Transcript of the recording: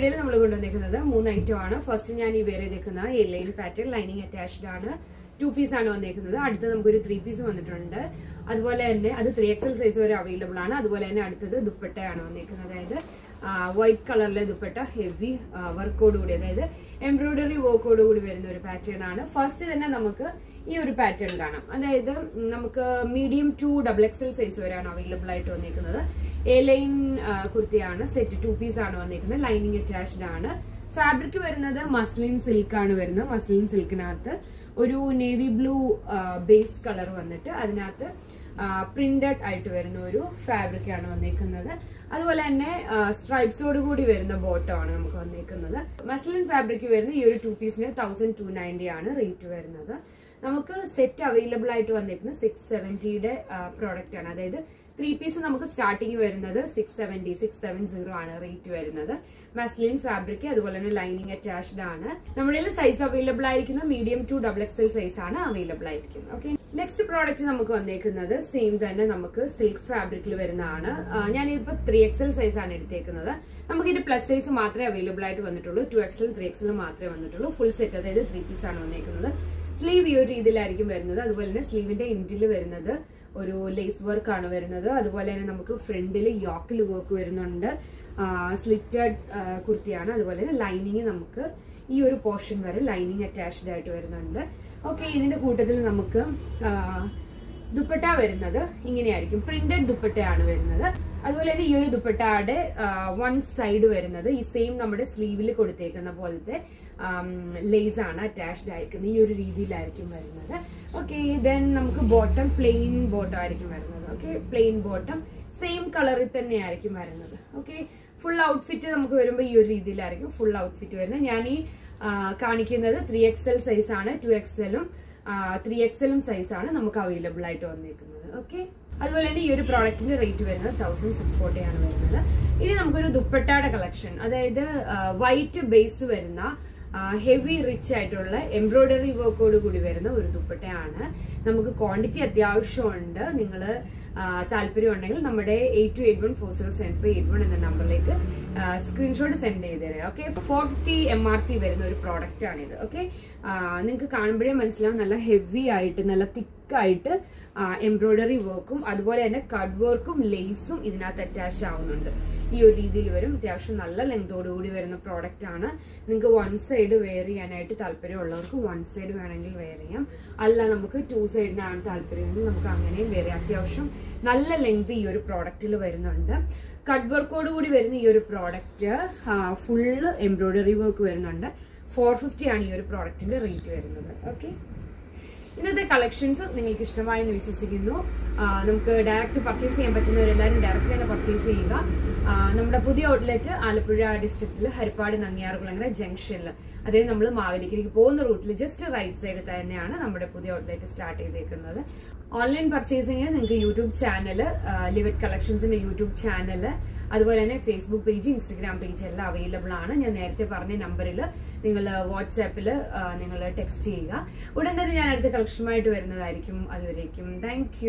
വീഡിയോയിൽ നമ്മൾ കൊണ്ടുവന്നിരിക്കുന്നത് മൂന്ന് ഐറ്റം ആണ്. ഫസ്റ്റ് ഞാൻ ഈ വേറെ നിൽക്കുന്ന A line pattern lining attached ആണ്. ടു പീസ് ആണ് വന്നിരിക്കുന്നത് അടുത്ത് നമുക്കൊരു ത്രീ പീസ് വന്നിട്ടുണ്ട്. അതുപോലെ തന്നെ അത് ത്രീ എക്സൽ സൈസ് വരെ അവൈലബിൾ ആണ്. അതുപോലെ തന്നെ അടുത്തത് ദുപ്പട്ടയാണ് വന്നിരിക്കുന്നത് അതായത് വൈറ്റ് കളറിലെ ദുപ്പട്ട ഹെവി വർക്കോട് കൂടി അതായത് എംബ്രോയിഡറി വർക്കോട് കൂടി വരുന്ന ഒരു പാറ്റേൺ ആണ്. ഫസ്റ്റ് തന്നെ നമുക്ക് ഈ ഒരു പാറ്റേൺ കാണാം. അതായത് നമുക്ക് medium to double XL size വരെയാണ് അവൈലബിൾ ആയിട്ട് വന്നേക്കുന്നത്. എ ലൈൻ കുർത്തിയാണ്. സെറ്റ് ടു പീസ് ആണ് വന്നിരിക്കുന്നത്. ലൈനിങ് അറ്റാച്ച്ഡ് ആണ്. ഫാബ്രിക് വരുന്നത് മസ്ലിൻ സിൽക്ക് ആണ് വരുന്നത്. മസ്ലിൻ സിൽക്കിനകത്ത് ഒരു നേവി ബ്ലൂ ബേസ് കളർ വന്നിട്ട് അതിനകത്ത് പ്രിന്റഡ് ആയിട്ട് വരുന്ന ഒരു ഫാബ്രിക് ആണ് വന്നേക്കുന്നത് അതുപോലെ തന്നെ സ്ട്രൈപ്സോട് കൂടി വരുന്ന ബോട്ടം ആണ് നമുക്ക് വന്നേക്കുന്നത് മസ്ലിൻ ഫാബ്രിക് വരുന്ന ഈ ഒരു ടു പീസിന് തൗസൻഡ് ടു നയന്റി ആണ് റേറ്റ് വരുന്നത്. നമുക്ക് സെറ്റ് അവൈലബിൾ ആയിട്ട് വന്നിരിക്കുന്നത് സിക്സ് സെവന്റിയുടെ പ്രോഡക്റ്റ് ആണ്. അതായത് ത്രീ പീസ് നമുക്ക് സ്റ്റാർട്ടിങ് വരുന്നത് six seventy six seven zero ആണ് റേറ്റ് വരുന്നത്. മസ്ലിൻ ഫാബ്രിക് അതുപോലെ തന്നെ ലൈനിങ് അറ്റാച്ച്ഡ് ആണ്. നമ്മുടെ സൈസ് അവൈലബിൾ ആയിരിക്കുന്നത് medium to double XL size ആണ് അവൈലബിൾ ആയിരിക്കുന്നത്. ഓക്കെ നെക്സ്റ്റ് പ്രോഡക്റ്റ് നമുക്ക് വന്നേക്കുന്നത് സെയിം തന്നെ നമുക്ക് സിൽക്ക് ഫാബ്രിക്കിൽ വരുന്നതാണ്. ഞാനിപ്പോ ത്രീ എക്സൽ സൈസ് ആണ് എടുത്തേക്കുന്നത്. നമുക്ക് ഇതിന്റെ പ്ലസ് സൈസ് മാത്രമേ അവൈലബിൾ ആയിട്ട് വന്നിട്ടുള്ളൂ. ടു എക്സൽ ത്രീ എക്സൽ മാത്രമേ വന്നിട്ടുള്ളൂ. ഫുൾ സെറ്റ് അതായത് ത്രീ പീസ് ആണ് വന്നേക്കുന്നത്. സ്ലീവ് ഈ ഒരു രീതിയിലായിരിക്കും വരുന്നത്. അതുപോലെ തന്നെ സ്ലീവിന്റെ എൻഡിൽ വരുന്നത് ഒരു ലേസ് വർക്ക് ആണ് വരുന്നത്. അതുപോലെ തന്നെ നമുക്ക് ഫ്രണ്ടിൽ യോക്കിൽ വർക്ക് വരുന്നുണ്ട്. സ്ലിറ്റഡ് കുർത്തിയാണ്. അതുപോലെ തന്നെ ലൈനിങ് നമുക്ക് ഈ ഒരു പോർഷൻ വരെ ലൈനിങ് അറ്റാച്ച്ഡ് ആയിട്ട് വരുന്നുണ്ട്. ഓക്കെ ഇതിന്റെ കൂട്ടത്തിൽ നമുക്ക് ദുപ്പട്ട വരുന്നത് ഇങ്ങനെയായിരിക്കും. പ്രിന്റഡ് ദുപ്പട്ടയാണ് വരുന്നത്. അതുപോലെ തന്നെ ഈ ഒരു ദുപ്പട്ടയുടെ വൺ സൈഡ് വരുന്നത് ഈ സെയിം നമ്മുടെ സ്ലീവിൽ കൊടുത്തേക്കുന്ന പോലത്തെ ലേസ് ആണ് അറ്റാച്ച്ഡ് ആയിരിക്കുന്നത്. ഈ ഒരു രീതിയിലായിരിക്കും വരുന്നത്. ഓക്കെ ദെൻ നമുക്ക് ബോട്ടം പ്ലെയിൻ ബോട്ടം ആയിരിക്കും വരുന്നത്. ഓക്കെ പ്ലെയിൻ ബോട്ടം സെയിം കളറിൽ തന്നെ ആയിരിക്കും വരുന്നത്. ഓക്കെ ഫുൾ ഔട്ട്ഫിറ്റ് നമുക്ക് വരുമ്പോൾ ഈ ഒരു രീതിയിലായിരിക്കും ഫുൾ ഔട്ട്ഫിറ്റ് വരുന്നത്. ഞാൻ ഈ കാണിക്കുന്നത് ത്രീ എക്സൽ സൈസ് ആണ്. ടു എക്സലും ത്രീ എക്സലും സൈസാണ് നമുക്ക് അവൈലബിൾ ആയിട്ട് വന്നിരിക്കുന്നത് ഓക്കെ അതുപോലെ തന്നെ ഈ ഒരു പ്രോഡക്റ്റിന്റെ റേറ്റ് വരുന്നത് തൗസൻഡ് സിക്സ് ഫോർട്ടി ആണ് വരുന്നത്. ഇനി നമുക്കൊരു ദുപ്പട്ടയുടെ കളക്ഷൻ അതായത് വൈറ്റ് ബേസ് വരുന്ന ഹെവി റിച്ച് ആയിട്ടുള്ള എംബ്രോയ്ഡറി വർക്കോട് കൂടി വരുന്ന ഒരു ദുപ്പട്ടയാണ്. നമുക്ക് ക്വാണ്ടിറ്റി അത്യാവശ്യമുണ്ട്. നിങ്ങൾ താല്പര്യം ഉണ്ടെങ്കിൽ നമ്മുടെ eight two eight one four zero seven five eight one എന്ന നമ്പറിലേക്ക് സ്ക്രീൻഷോട്ട് സെൻഡ് ചെയ്ത് തരാം okay four fifty M R P വരുന്ന ഒരു പ്രോഡക്റ്റ് ആണിത് ഓക്കെ നിങ്ങൾക്ക് കാണുമ്പോഴേ മനസ്സിലാവും നല്ല ഹെവി ആയിട്ട് നല്ല തിക്കായിട്ട് എംബ്രോയിഡറി വർക്കും അതുപോലെ തന്നെ കട്ട് വർക്കും ലേസും ഇതിനകത്ത് അറ്റാച്ച് ആവുന്നുണ്ട്. ഈ ഒരു രീതിയിൽ വരും. അത്യാവശ്യം നല്ല ലെങ്തോടുകൂടി വരുന്ന പ്രോഡക്റ്റ് ആണ്. നിങ്ങൾക്ക് വൺ സൈഡ് വെയർ ചെയ്യാനായിട്ട് താല്പര്യമുള്ളവർക്ക് വൺ സൈഡ് വേണമെങ്കിൽ വെയർ ചെയ്യാം. അല്ല നമുക്ക് ടു സൈഡിനാണ് താല്പര്യമെങ്കിൽ നമുക്ക് അങ്ങനെയും വെയർ ചെയ്യാം. അത്യാവശ്യം നല്ല ലെങ്ത് ഈ ഒരു പ്രോഡക്റ്റിൽ വരുന്നുണ്ട്. കട്ട് വർക്കോട് കൂടി വരുന്ന ഈ ഒരു പ്രോഡക്റ്റ് ഫുള്ള് എംബ്രോയിഡറി വർക്ക് വരുന്നുണ്ട്. ഫോർ ഫിഫ്റ്റി ആണ് ഈ ഒരു പ്രോഡക്റ്റിന്റെ റേറ്റ് വരുന്നത്. ഓക്കെ കളക്ഷൻസ് നിങ്ങൾക്ക് ഇഷ്ടമായി എന്ന് വിശ്വസിക്കുന്നു. നമുക്ക് ഡയറക്റ്റ് പർച്ചേസ് ചെയ്യാൻ പറ്റുന്നവരെല്ലാവരും ഡയറക്റ്റ് തന്നെ പർച്ചേസ് ചെയ്യുക. നമ്മുടെ പുതിയ ഔട്ട്ലെറ്റ് ആലപ്പുഴ ഡിസ്ട്രിക്റ്റിൽ ഹരിപ്പാട് നങ്ങിയാറുകുളങ്ങര ജംഗ്ഷനിൽ അതായത് നമ്മൾ മാവേലിക്കലേക്ക് പോകുന്ന റൂട്ടിൽ ജസ്റ്റ് റൈറ്റ് സൈഡ് തന്നെയാണ് നമ്മുടെ പുതിയ ഔട്ട്ലെറ്റ് സ്റ്റാർട്ട് ചെയ്തേക്കുന്നത്. ഓൺലൈൻ പർച്ചേസിങ്ങിന് നിങ്ങൾക്ക് യൂട്യൂബ് ചാനൽ ലിവിറ്റ് കളക്ഷൻസിന്റെ യൂട്യൂബ് ചാനൽ അതുപോലെ തന്നെ ഫേസ്ബുക്ക് പേജ് ഇൻസ്റ്റഗ്രാം പേജ് എല്ലാം അവൈലബിൾ ആണ്. ഞാൻ നേരത്തെ പറഞ്ഞ നമ്പറിൽ നിങ്ങൾ വാട്സാപ്പിൽ നിങ്ങൾ ടെക്സ്റ്റ് ചെയ്യുക. ഉടൻ തന്നെ ഞാൻ അടുത്ത കളക്ഷനുമായിട്ട് വരുന്നതായിരിക്കും. അതുവരേക്കും. താങ്ക്